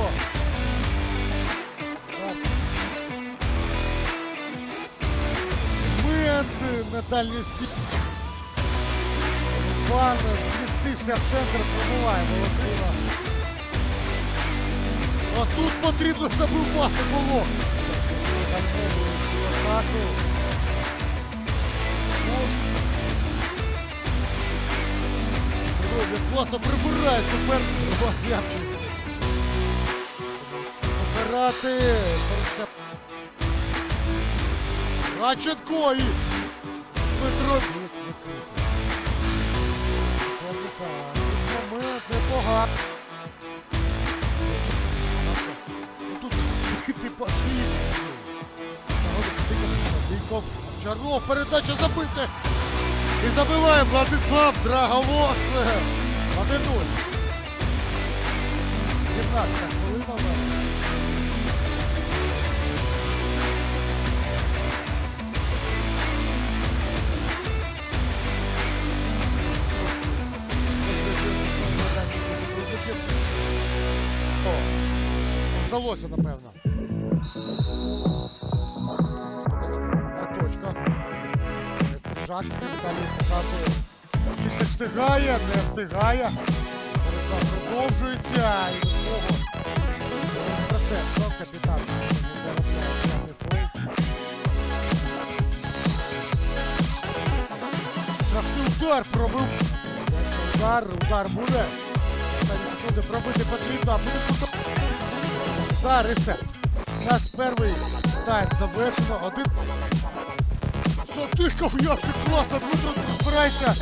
О! Мэнты на дальнюю стену. Ладно, свистишься в центр, пробываем. Вот, криво. А тут потрібно забивати було. Атаку. Роблять класно прибирає супер. Два Обирати. Радченко і Дмитро. Момент Тут ти потрібно. Диков. Передача забити. І забиває Владислав Драговоз. 1-0. 17 хвилина. Вдалося, напевно. Це точка. Стрижак далі показує. Після встигає, не встигає. Продовжується. І до того. Процент, капітан. Удар пробив. Удар, удар буде. Секунди пробити потрібно, а буде тут. Удар і все. Перший тайм завершено. Один. Затикав я це класно, Дмитро, збирайся.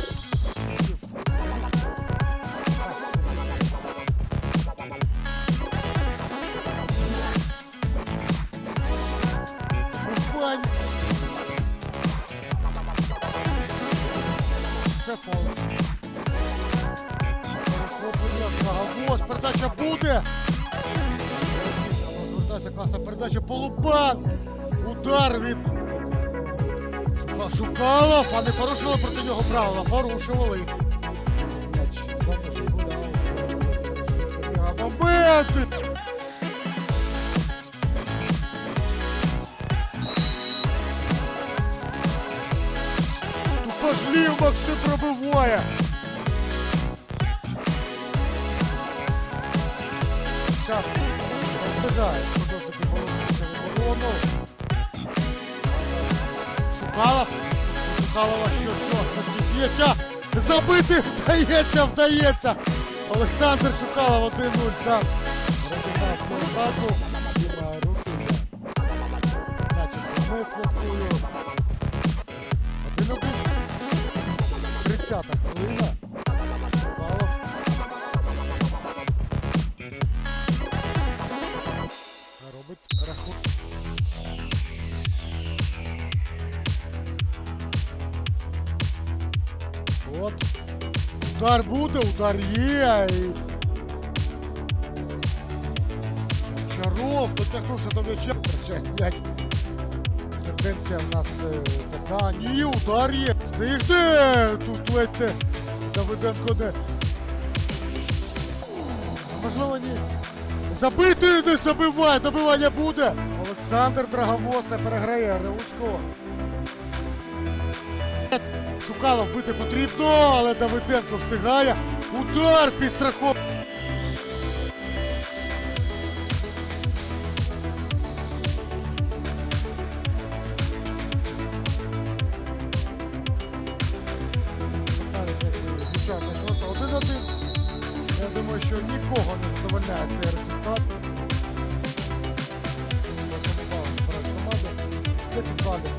Це. Ось передача буде. Звертається класна передача. Полупан. Удар від Шука- Шукалов, а не порушили проти нього правила. Порушували. Моменти. Тупошлів Максим пробиває. Так, встигає. Продовжити повернутися в. Шукалов. Шукалова що, що. Забити вдається, вдається. Олександр Шукалов 1-0 сам. Значить, ми святкую. 1-1. 30 хвилина. От. Удар буде, удар є. І... Чаров дотягнувся до м'яча. Тенденція в нас е, така. Ні, удар є. Стигне! Тут ледь не Давиденко не. Можливо, ні. Забити не забиває, добивання буде. Олександр Драговоз не переграє Реуцького. Шукалов бити потрібно, але Давиденко встигає. Удар під страхом. Один-один. Я думаю, що нікого не задовольняє цей результат. Команда. 10 балів